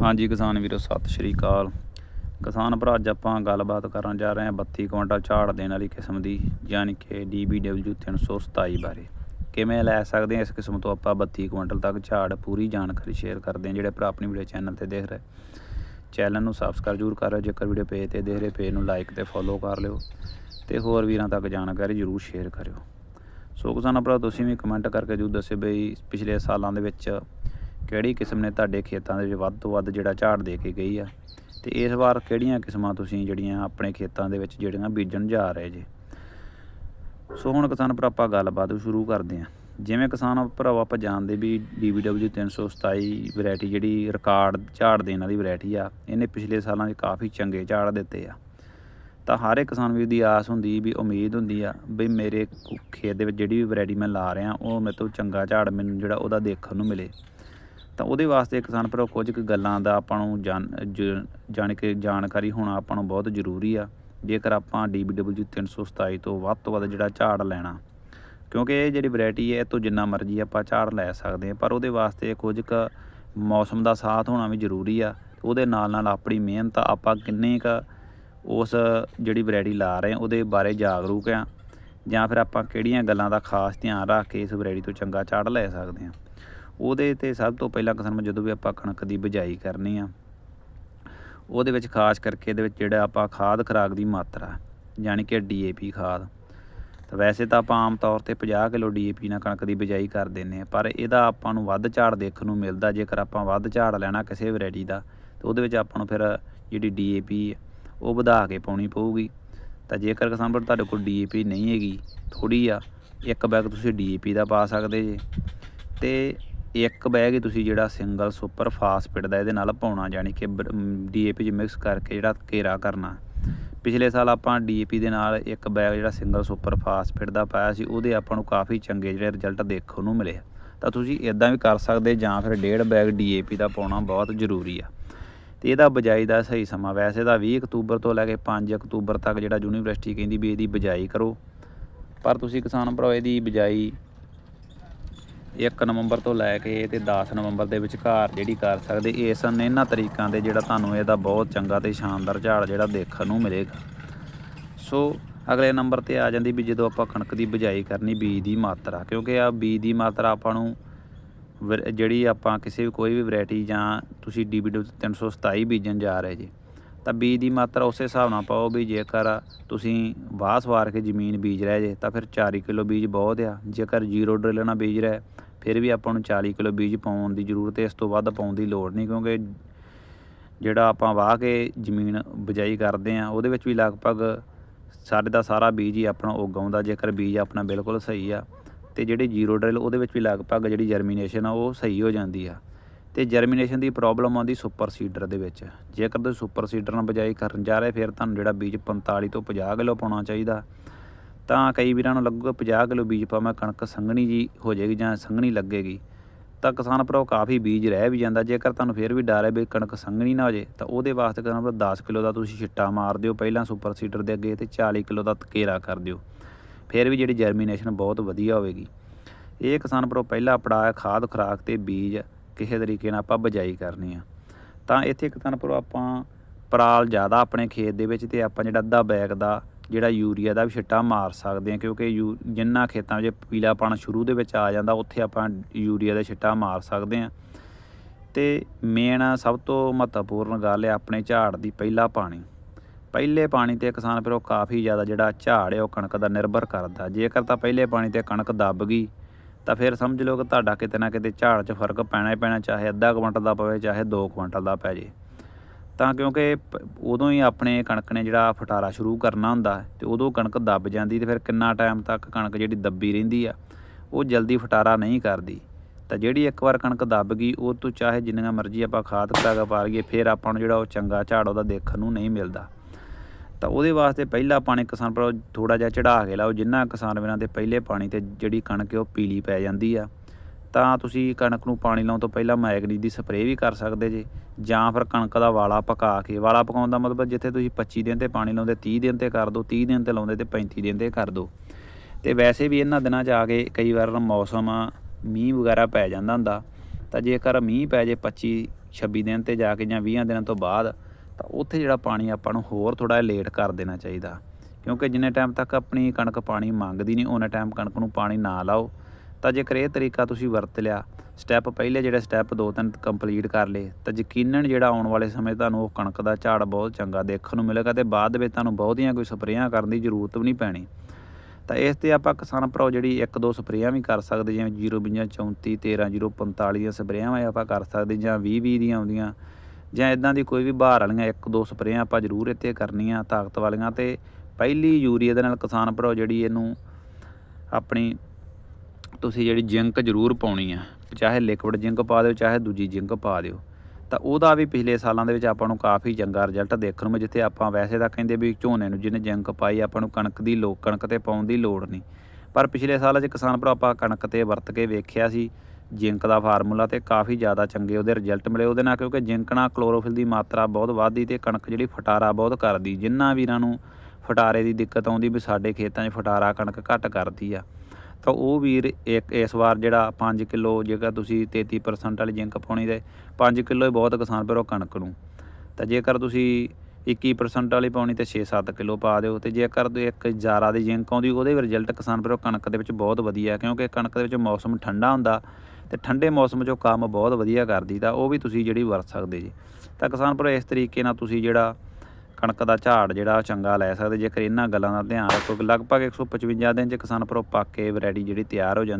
ਹਾਂਜੀ ਕਿਸਾਨ ਵੀਰੋ, ਸਤਿ ਸ਼੍ਰੀ ਅਕਾਲ। ਕਿਸਾਨ ਭਰਾ, ਅੱਜ ਆਪਾਂ ਗੱਲਬਾਤ ਕਰਨ ਜਾ ਰਹੇ ਹਾਂ 32 ਕੁਇੰਟਲ ਝਾੜ ਦੇਣ ਵਾਲੀ ਕਿਸਮ ਦੀ, ਯਾਨੀ ਕਿ DBW 327 ਬਾਰੇ। ਕਿਵੇਂ ਲੈ ਸਕਦੇ ਹਾਂ ਇਸ ਕਿਸਮ ਤੋਂ ਆਪਾਂ 32 ਕੁਇੰਟਲ ਤੱਕ ਝਾੜ? ਪੂਰੀ ਜਾਣਕਾਰੀ ਸ਼ੇਅਰ ਕਰਦੇ ਹਾਂ। ਜਿਹੜੇ ਭਰਾ ਆਪਣੀ ਵੀਡੀਓ ਚੈਨਲ ਤੇ ਦੇਖ ਰਹੇ, ਚੈਨਲ ਨੂੰ ਸਬਸਕ੍ਰਾਈਬ ਜ਼ਰੂਰ ਕਰ ਲਿਓ। ਜੇਕਰ ਵੀਡੀਓ ਪੇਜ ਤੇ ਦੇਖ ਰਹੇ, ਪੇਜ ਨੂੰ ਲਾਈਕ ਤੇ ਫੋਲੋ ਕਰ ਲਿਓ ਤੇ ਹੋਰ ਵੀਰਾਂ ਤੱਕ ਜਾਣਕਾਰੀ ਜ਼ਰੂਰ ਸ਼ੇਅਰ ਕਰਿਓ। ਸੋ ਕਿਸਾਨਾਂ ਭਰਾ, ਤੁਸੀਂ ਵੀ ਕਮੈਂਟ ਕਰਕੇ ਜਰੂਰ ਦੱਸਿਓ ਬਈ ਪਿਛਲੇ ਸਾਲਾਂ ਦੇ ਵਿੱਚ ਕਿਹੜੀ ਕਿਸਮ ਨੇ ਤੁਹਾਡੇ ਖੇਤਾਂ ਦੇ ਵਿੱਚ ਵੱਧ ਤੋਂ ਵੱਧ ਜਿਹੜਾ ਝਾੜ ਦੇ ਕੇ ਗਈ ਆ? ਤੇ ਇਸ ਵਾਰ ਕਿਹੜੀਆਂ ਕਿਸਮਾਂ ਤੁਸੀਂ ਜਿਹੜੀਆਂ ਆਪਣੇ ਖੇਤਾਂ ਦੇ ਵਿੱਚ ਜਿਹੜੀਆਂ ਬੀਜਣ ਜਾ ਰਹੇ ਜੇ? ਸੋ ਹੁਣ ਕਿਸਾਨ ਭਰਾ, ਆਪਾਂ ਗੱਲਬਾਤ ਸ਼ੁਰੂ ਕਰਦੇ ਹਾਂ। ਜਿਵੇਂ ਕਿਸਾਨ ਭਰਾਵਾ, ਆਪਾਂ ਜਾਣਦੇ ਵੀ DBW 327 ਵੈਰਾਈਟੀ ਜਿਹੜੀ ਰਿਕਾਰਡ ਝਾੜ ਦੇਣ ਵਾਲੀ ਵੈਰਾਈਟੀ ਆ, ਇਹਨੇ ਪਿਛਲੇ ਸਾਲਾਂ 'ਚ ਕਾਫੀ ਚੰਗੇ ਝਾੜ ਦਿੱਤੇ ਆ। ਤਾਂ ਹਰ ਇੱਕ ਕਿਸਾਨ ਵੀਰ ਦੀ ਆਸ ਹੁੰਦੀ ਵੀ, ਉਮੀਦ ਹੁੰਦੀ ਆ ਵੀ ਮੇਰੇ ਖੇਤ ਦੇ ਵਿੱਚ ਜਿਹੜੀ ਵੀ ਵੈਰਾਈਟੀ ਮੈਂ ਲਾ ਰਿਹਾ, ਉਹ ਮੇਰੇ ਤੋਂ ਚੰਗਾ ਝਾੜ ਮੈਨੂੰ ਜਿਹੜਾ ਉਹਦਾ ਦੇਖਣ ਨੂੰ ਮਿਲੇ। ਤਾਂ ਉਹਦੇ ਵਾਸਤੇ ਕਿਸਾਨ ਭਰਾ ਕੁਝ ਕੁ ਗੱਲਾਂ ਦਾ ਆਪਾਂ ਨੂੰ ਜਾਣ, ਜ- ਜਾਣ ਕੇ, ਜਾਣਕਾਰੀ ਹੋਣਾ ਆਪਾਂ ਨੂੰ ਬਹੁਤ ਜ਼ਰੂਰੀ ਆ। ਜੇਕਰ ਆਪਾਂ DBW 327 ਤੋਂ ਵੱਧ ਤੋਂ ਵੱਧ ਜਿਹੜਾ ਝਾੜ ਲੈਣਾ, ਕਿਉਂਕਿ ਇਹ ਜਿਹੜੀ ਵੈਰਾਈਟੀ ਹੈ, ਇਹ ਤੋਂ ਜਿੰਨਾ ਮਰਜ਼ੀ ਆਪਾਂ ਝਾੜ ਲੈ ਸਕਦੇ ਹਾਂ, ਪਰ ਉਹਦੇ ਵਾਸਤੇ ਕੁਝ ਕੁ ਮੌਸਮ ਦਾ ਸਾਥ ਹੋਣਾ ਵੀ ਜ਼ਰੂਰੀ ਆ। ਉਹਦੇ ਨਾਲ ਨਾਲ ਆਪਣੀ ਮਿਹਨਤ ਆਪਾਂ ਕਿੰਨੇ ਕ ਉਸ ਜਿਹੜੀ ਵੈਰਾਈਟੀ ਲਾ ਰਹੇ ਉਹਦੇ ਬਾਰੇ ਜਾਗਰੂਕ ਆ, ਜਾਂ ਫਿਰ ਆਪਾਂ ਕਿਹੜੀਆਂ ਗੱਲਾਂ ਦਾ ਖਾਸ ਧਿਆਨ ਰੱਖ ਕੇ ਇਸ ਵੈਰਾਈਟੀ ਤੋਂ ਚੰਗਾ ਝਾੜ ਲੈ ਸਕਦੇ ਹਾਂ। ਉਹਦੇ ਤੇ ਸਭ ਤੋਂ ਪਹਿਲਾਂ ਕਿਸਾਨ ਜਦੋਂ ਵੀ ਆਪਾਂ ਕਣਕ ਦੀ ਬਿਜਾਈ ਕਰਨੀ ਆ, ਉਹਦੇ ਵਿੱਚ ਖਾਸ ਕਰਕੇ ਇਹਦੇ ਵਿੱਚ ਜਿਹੜਾ ਆਪਾਂ ਖਾਦ ਖਰਾਕ ਦੀ ਮਾਤਰਾ ਯਾਨੀ ਕਿ ਡੀਏਪੀ ਖਾਦ। ਤਾਂ ਵੈਸੇ ਤਾਂ ਆਪਾਂ ਆਮ ਤੌਰ ਤੇ 50 ਕਿਲੋ ਡੀਏਪੀ ਨਾਲ ਕਣਕ ਦੀ ਬਿਜਾਈ ਕਰ ਦਿੰਨੇ ਆ, ਪਰ ਇਹਦਾ ਆਪਾਂ ਨੂੰ ਵੱਧ ਝਾੜ ਦੇਖਣ ਨੂੰ ਮਿਲਦਾ, ਜੇਕਰ ਆਪਾਂ ਵੱਧ ਝਾੜ ਲੈਣਾ ਕਿਸੇ ਵੈਰਾਈਟੀ ਦਾ, ਤਾਂ ਉਹਦੇ ਵਿੱਚ ਆਪਾਂ ਨੂੰ ਫਿਰ ਜਿਹੜੀ ਡੀਏਪੀ ਉਹ ਵਧਾ ਕੇ ਪਾਉਣੀ ਪਊਗੀ। ਤਾਂ ਜੇਕਰ ਕਿਸਾਨ ਭਰਾ ਤੁਹਾਡੇ ਕੋਲ ਡੀਏਪੀ ਨਹੀਂ ਹੈਗੀ ਥੋੜੀ ਆ, ਇੱਕ ਬੈਗ ਤੁਸੀਂ ਡੀਏਪੀ ਦਾ ਪਾ ਸਕਦੇ ਜੇ। ਤੇ ਇੱਕ ਬੈਗ ਹੀ ਤੁਸੀਂ ਜਿਹੜਾ ਸਿੰਗਲ ਸੁਪਰ ਫਾਸਫੇਟ ਦਾ ਇਹਦੇ ਨਾਲ ਪਾਉਣਾ, ਯਾਨੀ ਕਿ ਡੀਏਪੀ ਚ ਮਿਕਸ ਕਰਕੇ ਜਿਹੜਾ ਘੇਰਾ ਕਰਨਾ। ਪਿਛਲੇ ਸਾਲ ਆਪਾਂ ਡੀਏਪੀ ਦੇ ਨਾਲ ਇੱਕ ਬੈਗ ਜਿਹੜਾ ਸਿੰਗਲ ਸੁਪਰ ਫਾਸਫੇਟ ਦਾ ਪਾਇਆ ਸੀ, ਉਹਦੇ ਆਪਾਂ ਨੂੰ ਕਾਫੀ ਚੰਗੇ ਜਿਹੜੇ ਰਿਜ਼ਲਟ ਦੇਖਣ ਨੂੰ ਮਿਲੇ। ਤਾਂ ਤੁਸੀਂ ਇਦਾਂ ਵੀ ਕਰ ਸਕਦੇ ਜਾਂ ਫਿਰ ਡੇਢ ਬੈਗ ਡੀਏਪੀ ਦਾ ਪਾਉਣਾ ਬਹੁਤ ਜ਼ਰੂਰੀ ਆ। ਤੇ ਇਹਦਾ ਬਜਾਈ ਦਾ ਸਹੀ ਸਮਾਂ, ਵੈਸੇ ਤਾਂ 20 ਅਕਤੂਬਰ ਤੋਂ ਲੈ ਕੇ 5 ਅਕਤੂਬਰ ਤੱਕ ਜਿਹੜਾ ਯੂਨੀਵਰਸਿਟੀ ਕਹਿੰਦੀ ਵੀ ਇਹਦੀ ਬਜਾਈ ਕਰੋ। ਪਰ ਤੁਸੀਂ ਕਿਸਾਨ ਭਰਾ ਇਹਦੀ ਬਜਾਈ 1 ਨਵੰਬਰ ਤੋਂ ਲੈ ਕੇ ਤੇ 10 ਨਵੰਬਰ ਦੇ ਵਿਚਕਾਰ ਜਿਹੜੀ ਕਰ ਸਕਦੇ, ਇਸ ਇਹਨਾਂ ਤਰੀਕਾਂ ਦੇ ਜਿਹੜਾ ਤੁਹਾਨੂੰ ਇਹਦਾ ਬਹੁਤ ਚੰਗਾ ਤੇ ਸ਼ਾਨਦਾਰ ਝਾੜ ਜਿਹੜਾ ਦੇਖਣ ਨੂੰ ਮਿਲੇਗਾ। ਸੋ ਅਗਲੇ ਨੰਬਰ ਤੇ ਆ ਜਾਂਦੀ ਵੀ ਜਦੋਂ ਆਪਾਂ ਕਣਕ ਦੀ ਬਿਜਾਈ ਕਰਨੀ ਬੀਜ ਦੀ ਮਾਤਰਾ, ਕਿਉਂਕਿ ਆ ਬੀਜ ਦੀ ਮਾਤਰਾ ਆਪਾਂ ਨੂੰ ਵਰ- ਜਿਹੜੀ ਆਪਾਂ ਕਿਸੇ ਵੀ ਕੋਈ ਵੀ ਵੈਰਾਈਟੀ ਜਾਂ ਤੁਸੀਂ DBW 327 ਬੀਜਣ ਜਾ ਰਹੇ ਜੀ ਤਾਂ ਬੀਜ ਦੀ ਮਾਤਰਾ ਉਸੇ ਹਿਸਾਬ ਨਾਲ ਪਾਓ ਵੀ ਜੇਕਰ ਤੁਸੀਂ ਵਾਹ ਸਵਾਰ ਕੇ ਜ਼ਮੀਨ ਬੀਜ ਰਹੇ ਜੇ, ਤਾਂ ਫਿਰ 4 ਕਿਲੋ ਬੀਜ ਬਹੁਤ ਆ। ਜੇਕਰ ਜ਼ੀਰੋ ਡਰਿਲ ਨਾਲ ਬੀਜ ਰਹੇ, ਫਿਰ ਵੀ ਆਪਾਂ ਨੂੰ 40 ਕਿਲੋ ਬੀਜ ਪਾਉਣ ਦੀ ਜ਼ਰੂਰਤ ਹੈ। ਇਸ ਤੋਂ ਵੱਧ ਪਾਉਣ ਦੀ ਲੋੜ ਨਹੀਂ, ਕਿਉਂਕਿ ਜਿਹੜਾ ਆਪਾਂ ਵਾਹ ਕੇ ਜ਼ਮੀਨ ਬਿਜਾਈ ਕਰਦੇ ਆ ਉਹਦੇ ਵਿੱਚ ਵੀ ਲਗਭਗ ਸਾਡੇ ਦਾ ਸਾਰਾ ਬੀਜ ਹੀ ਆਪਣਾ ਉਗਾਉਂਦਾ ਜੇਕਰ ਬੀਜ ਆਪਣਾ ਬਿਲਕੁਲ ਸਹੀ ਆ। ਤੇ ਜਿਹੜੇ ਜ਼ੀਰੋ ਡਰਿਲ, ਉਹਦੇ ਵਿੱਚ ਵੀ ਲਗਭਗ ਜਿਹੜੀ ਜਰਮੀਨੇਸ਼ਨ ਆ, ਉਹ ਸਹੀ ਹੋ ਜਾਂਦੀ ਆ। ਤੇ ਜਰਮੀਨੇਸ਼ਨ ਦੀ ਪ੍ਰੋਬਲਮ ਆਉਂਦੀ ਸੁਪਰ ਸੀਡਰ ਦੇ ਵਿੱਚ। ਜੇਕਰ ਤੁਸੀਂ ਸੁਪਰ ਸੀਡਰ ਨਾਲ ਬਿਜਾਈ ਕਰਨ ਜਾ ਰਹੇ, ਫਿਰ ਤੁਹਾਨੂੰ ਜਿਹੜਾ ਬੀਜ 45 ਤੋਂ 50 ਕਿਲੋ ਪਾਉਣਾ ਚਾਹੀਦਾ। ਤਾਂ ਕਈ ਵੀਰਾਂ ਨੂੰ ਲੱਗੂਗਾ 50 ਕਿਲੋ ਬੀਜ ਪਾਵਾਂ, ਕਣਕ ਸੰਘਣੀ ਜੀ ਹੋ ਜਾਏਗੀ ਜਾਂ ਸੰਘਣੀ ਲੱਗੇਗੀ। ਤਾਂ ਕਿਸਾਨ ਭਰਾ ਕਾਫੀ ਬੀਜ ਰਹਿ ਵੀ ਜਾਂਦਾ। ਜੇਕਰ ਤੁਹਾਨੂੰ ਫਿਰ ਵੀ ਡਰ ਹੈ ਵੀ ਕਣਕ ਸੰਘਣੀ ਨਾ ਹੋ ਜੇ ਤਾਂ ਉਹਦੇ ਵਾਸਤੇ ਕਿਸਾਨ ਭਰਾ 10 ਕਿਲੋ ਦਾ ਤੁਸੀਂ ਛਿੱਟਾ ਮਾਰ ਦਿਓ ਪਹਿਲਾਂ ਸੁਪਰ ਸੀਡਰ ਦੇ ਅੱਗੇ ਤੇ 40 ਕਿਲੋ ਦਾ ਘੇਰਾ ਕਰ ਦਿਓ। ਫਿਰ ਵੀ ਜਿਹੜੀ ਜਰਮੀਨੇਸ਼ਨ ਬਹੁਤ ਵਧੀਆ ਹੋਵੇਗੀ। ਇਹ ਕਿਸਾਨ ਭਰਾ ਪਹਿਲਾ ਪੜਾਅ ਖਾਦ ਖੁਰਾਕ ਤੇ ਬੀਜ ਕਿਸੇ ਤਰੀਕੇ ਨਾਲ ਆਪਾਂ ਬਜਾਈ ਕਰਨੀ ਆ। ਤਾਂ ਇੱਥੇ ਕਿਸਾਨ ਭਰਾ ਆਪਾਂ ਪਰਾਲ ਜ਼ਿਆਦਾ ਆਪਣੇ ਖੇਤ ਦੇ ਵਿੱਚ ਤੇ ਆਪਾਂ ਜਿਹੜਾ ਅੱਧਾ ਬੈਗ ਦਾ, ਜਿਹੜਾ ਯੂਰੀਆ ਦਾ ਵੀ ਛਿੱਟਾ ਮਾਰ ਸਕਦੇ ਹਾਂ ਕਿਉਂਕਿ ਯੂ ਜਿੰਨਾ ਖੇਤਾਂ 'ਚ ਪੀਲਾਪਣ ਸ਼ੁਰੂ ਦੇ ਵਿੱਚ ਆ ਜਾਂਦਾ, ਉੱਥੇ ਆਪਾਂ ਯੂਰੀਆ ਦਾ ਛਿੱਟਾ ਮਾਰ ਸਕਦੇ ਹਾਂ ਤੇ ਮੇਨ ਸਭ ਤੋਂ ਮਹੱਤਵਪੂਰਨ ਗੱਲ ਹੈ ਆਪਣੇ ਝਾੜ ਦੀ ਪਹਿਲਾ ਪਾਣੀ। ਪਹਿਲੇ ਪਾਣੀ ਤੇ ਕਿਸਾਨ ਫਿਰ ਉਹ ਕਾਫੀ ਜ਼ਿਆਦਾ ਜਿਹੜਾ ਝਾੜ ਹੈ ਉਹ ਕਣਕ ਦਾ ਨਿਰਭਰ ਕਰਦਾ। ਜੇਕਰ ਤਾਂ ਪਹਿਲੇ ਪਾਣੀ ਤੇ ਕਣਕ ਦੱਬ ਗਈ ਤਾਂ ਫਿਰ ਸਮਝ ਲਓ ਕਿ ਤੁਹਾਡਾ ਕਿਤੇ ਨਾ ਕਿਤੇ ਝਾੜ 'ਚ ਫ਼ਰਕ ਪੈਣਾ ਹੀ ਪੈਣਾ, ਚਾਹੇ ਅੱਧਾ ਕੁਇੰਟਲ ਦਾ ਪਵੇ, ਚਾਹੇ 2 ਕੁਇੰਟਲ ਦਾ ਪੈ ਜੇ। ਤਾਂ ਕਿਉਂਕਿ ਪ- ਉਦੋਂ ਹੀ ਆਪਣੇ ਕਣਕ ਨੇ ਜਿਹੜਾ ਫਟਾਰਾ ਸ਼ੁਰੂ ਕਰਨਾ ਹੁੰਦਾ ਹੈ, ਤੇ ਉਦੋਂ ਕਣਕ ਦੱਬ ਜਾਂਦੀ ਤੇ ਫਿਰ ਕਿੰਨਾ ਟਾਈਮ ਤੱਕ ਕਣਕ ਜਿਹੜੀ ਦੱਬੀ ਰਹਿੰਦੀ ਆ, ਉਹ ਜਲਦੀ ਫਟਾਰਾ ਨਹੀਂ ਕਰਦੀ। ਤਾਂ ਜਿਹੜੀ ਇੱਕ ਵਾਰ ਕਣਕ ਦੱਬ ਗਈ, ਉਹ ਤੋਂ ਚਾਹੇ ਜਿੰਨੀਆਂ ਮਰਜ਼ੀ ਆਪਾਂ ਖਾਦ ਖਰਾਗਾ ਪਾ ਲਈਏ, ਫਿਰ ਆਪਾਂ ਨੂੰ ਜਿਹੜਾ ਉਹ ਚੰਗਾ ਝਾੜ ਉਹਦਾ ਦੇਖਣ ਨੂੰ ਨਹੀਂ ਮਿਲਦਾ। ਤਾਂ ਉਹਦੇ ਵਾਸਤੇ ਪਹਿਲਾ ਪਾਣੀ ਕਿਸਾਨ ਭਰਾ ਥੋੜਾ ਜਿਹਾ ਚੜਾ ਕੇ ਲਾਓ, ਜਿੰਨਾ ਕਿਸਾਨ ਬਿਨਾਂ ਦੇ ਪਹਿਲੇ ਪਾਣੀ ਤੇ ਜਿਹੜੀ ਕਣਕ ਹੈ ਉਹ ਪੀਲੀ ਪੈ ਜਾਂਦੀ ਆ। ਤਾਂ ਤੁਸੀਂ ਕਣਕ ਨੂੰ ਪਾਣੀ ਲਾਉਣ ਤੋਂ ਪਹਿਲਾਂ ਮੈਗਨੀ ਦੀ ਸਪਰੇਅ ਵੀ ਕਰ ਸਕਦੇ ਜੇ, ਜਾਂ ਫਿਰ ਕਣਕ ਦਾ ਵਾਲਾ ਪਕਾ ਕੇ, ਵਾਲਾ ਪਕਾਉਣ ਦਾ ਮਤਲਬ ਜਿੱਥੇ ਤੁਸੀਂ 25 ਦਿਨ ਤੇ ਪਾਣੀ ਲਾਉਂਦੇ 30 ਦਿਨ ਤੇ ਕਰ ਦਿਓ 30 ਦਿਨ ਤੇ ਲਾਉਂਦੇ ਤੇ 35 ਦਿਨ ਤੇ ਕਰ ਦਿਓ ਤੇ ਵੈਸੇ ਵੀ ਇਹਨਾਂ ਦਿਨਾਂ 'ਚ ਆ ਕੇ ਕਈ ਵਾਰ ਮੌਸਮ, ਮੀਂਹ ਵਗੈਰਾ ਪੈ ਜਾਂਦਾ ਹੁੰਦਾ। ਤਾਂ ਜੇਕਰ ਮੀਂਹ ਪੈ ਜੇ 25 26 ਦਿਨ ਤੇ ਜਾ ਕੇ ਜਾਂ 20 ਦਿਨਾਂ ਤੋਂ ਬਾਅਦ ਤਾਂ ਉੱਥੇ ਜਿਹੜਾ ਪਾਣੀ ਆਪਾਂ ਨੂੰ ਹੋਰ ਥੋੜਾ ਲੇਟ ਕਰ ਦੇਣਾ ਚਾਹੀਦਾ। ਕਿਉਂਕਿ ਜਿੰਨੇ ਟਾਈਮ ਤੱਕ ਆਪਣੀ ਕਣਕ ਪਾਣੀ ਮੰਗਦੀ ਨਹੀਂ ਉਹਨਾਂ ਟਾਈਮ ਕਣਕ ਨੂੰ ਪਾਣੀ ਨਾ ਲਾਓ। ਤਾਂ ਜੇਕਰ ਇਹ ਤਰੀਕਾ ਤੁਸੀਂ ਵਰਤ ਲਿਆ ਸਟੈਪ ਪਹਿਲੇ ਜਿਹੜੇ ਸਟੈਪ ਦੋ ਤਿੰਨ ਕੰਪਲੀਟ ਕਰ ਲਏ, ਤਾਂ ਯਕੀਨਨ ਜਿਹੜਾ ਆਉਣ ਵਾਲੇ ਸਮੇਂ ਤੁਹਾਨੂੰ ਉਹ ਕਣਕ ਦਾ ਝਾੜ ਬਹੁਤ ਚੰਗਾ ਦੇਖਣ ਨੂੰ ਮਿਲੇਗਾ ਤੇ ਬਾਅਦ ਵਿੱਚ ਤੁਹਾਨੂੰ ਬਹੁਤੀਆਂ ਕੋਈ ਸਪਰੇਆਂ ਕਰਨ ਦੀ ਜ਼ਰੂਰਤ ਵੀ ਨਹੀਂ ਪੈਣੀ। ਤਾਂ ਇਸ ਤੇ ਆਪਾਂ ਕਿਸਾਨ ਭਰਾਓ ਜਿਹੜੀ ਇੱਕ ਦੋ ਸਪਰੇਆਂ ਵੀ ਕਰ ਸਕਦੇ ਜਿਵੇਂ 0 34 13 045 ਦੀਆਂ ਸਪਰੇਆਂ ਆਪਾਂ ਕਰ ਸਕਦੇ ਜਾਂ 20 20 ਦੀਆਂ ਆਉਂਦੀਆਂ। ਜਾਂ ਇਦਾਂ ਦੀ ਕੋਈ ਵੀ ਬਹਾਰ ਵਾਲੀਆਂ ਇੱਕ ਦੋ ਸਪਰੇਆਂ ਆਪਾਂ ਜ਼ਰੂਰ ਇੱਥੇ ਕਰਨੀਆਂ ਤਾਕਤ ਵਾਲੀਆਂ ਤੇ ਪਹਿਲੀ ਯੂਰੀਆ ਦੇ ਨਾਲ ਕਿਸਾਨ ਭਰਾਓ ਜਿਹੜੀ ਇਹਨੂੰ ਆਪਣੀ ਤੁਸੀਂ ਜਿਹੜੀ ਜਿੰਕ ਜ਼ਰੂਰ ਪਾਉਣੀ ਆ ਚਾਹੇ ਲਿਕਵਿਡ ਜਿੰਕ ਪਾ ਦਿਓ ਚਾਹੇ ਦੂਜੀ ਜਿੰਕ ਪਾ ਦਿਓ। ਤਾਂ ਉਹਦਾ ਵੀ ਪਿਛਲੇ ਸਾਲਾਂ ਦੇ ਵਿੱਚ ਆਪਾਂ ਨੂੰ ਕਾਫੀ ਚੰਗਾ ਰਿਜ਼ਲਟ ਦੇਖਣ ਨੂੰ ਮਿਲਿਆ, ਜਿੱਥੇ ਆਪਾਂ ਵੈਸੇ ਤਾਂ ਕਹਿੰਦੇ ਵੀ ਝੋਨੇ ਨੂੰ ਜਿਹਨੇ ਜਿੰਕ ਪਾਈ ਆਪਾਂ ਨੂੰ ਕਣਕ ਦੀ ਲੋੜ ਕਣਕ ਤੇ ਪਾਉਣ ਦੀ ਲੋੜ ਨਹੀਂ। ਪਰ ਪਿਛਲੇ ਸਾਲਾਂ 'ਚ ਕਿਸਾਨ ਭਰਾ ਆਪਾਂ ਕਣਕ ਤੇ ਵਰਤ ਕੇ ਵੇਖਿਆ ਸੀ ਜਿੰਕ ਦਾ ਫਾਰਮੂਲਾ ਤੇ ਕਾਫੀ ਜ਼ਿਆਦਾ ਚੰਗੇ ਉਹਦੇ ਰਿਜ਼ਲਟ ਮਿਲੇ। ਉਹਦੇ ਨਾਲ ਕਿਉਂਕਿ ਜਿੰਕ ਨਾਲ ਕਲੋਰੋਫਿਲ ਦੀ ਮਾਤਰਾ ਬਹੁਤ ਵੱਧਦੀ ਤੇ ਕਣਕ ਜਿਹੜੀ ਫਟਾਰਾ ਬਹੁਤ ਕਰਦੀ। ਜਿੰਨਾ ਵੀਰਾਂ ਨੂੰ ਫਟਾਰੇ ਦੀ ਦਿੱਕਤ ਆਉਂਦੀ ਵੀ ਸਾਡੇ ਖੇਤਾਂ 'ਚ ਫਟਾਰਾ ਕਣਕ ਘੱਟ ਕਰਦੀ ਆ। ਤਾਂ ਉਹ ਵੀਰ ਇੱਕ ਇਸ ਵਾਰ ਜਿਹੜਾ 5 ਕਿਲੋ ਜੇਕਰ ਤੁਸੀਂ 33% ਵਾਲੀ ਜਿੰਕ ਪਾਉਣੀ ਤੇ 5 ਕਿਲੋ ਹੀ ਬਹੁਤ ਕਿਸਾਨ ਭਰੋ ਕਣਕ ਨੂੰ। ਤਾਂ ਜੇਕਰ ਤੁਸੀਂ 21% ਵਾਲੀ ਪਾਉਣੀ ਤੇ 6-7 ਕਿਲੋ ਪਾ ਦਿਓ ਤੇ ਜੇਕਰ ਤੁਸੀਂ ਇੱਕ ਜਾਰਾ ਦੀ ਜਿੰਕ ਆਉਂਦੀ, ਉਹਦੇ ਵੀ ਰਿਜ਼ਲਟ ਕਿਸਾਨ ਭਰੋ ਕਣਕ ਦੇ ਵਿੱਚ ਬਹੁਤ ਵਧੀਆ ਕਿਉਂਕਿ ਕਣਕ ਦੇ ਵਿੱਚ ਮੌਸਮ ਠੰਡਾ ਹੁੰਦਾ। ਤੇ ਠੰਡੇ ਮੌਸਮ 'ਚੋਂ ਕੰਮ ਬਹੁਤ ਵਧੀਆ ਕਰਦੀ ਤਾਂ ਉਹ ਵੀ ਤੁਸੀਂ ਜਿਹੜੀ ਵਰਤ ਸਕਦੇ ਜੀ। ਤਾਂ ਕਿਸਾਨ ਭਰਾ, ਇਸ ਤਰੀਕੇ ਨਾਲ ਤੁਸੀਂ ਜਿਹੜਾ ਕਣਕ ਦਾ ਝਾੜ ਜਿਹੜਾ ਚੰਗਾ ਲੈ ਸਕਦੇ, ਜੇਕਰ ਇਹਨਾਂ ਗੱਲਾਂ ਦਾ ਧਿਆਨ ਰੱਖੋ ਕਿ ਲਗਭਗ 155 ਦਿਨ 'ਚ ਕਿਸਾਨ ਭਰੋ ਪੱਕ ਕੇ ਵੈਰਾਈਟੀ ਜਿਹੜੀ ਤਿਆਰ ਹੋ ਜਾਂਦੀ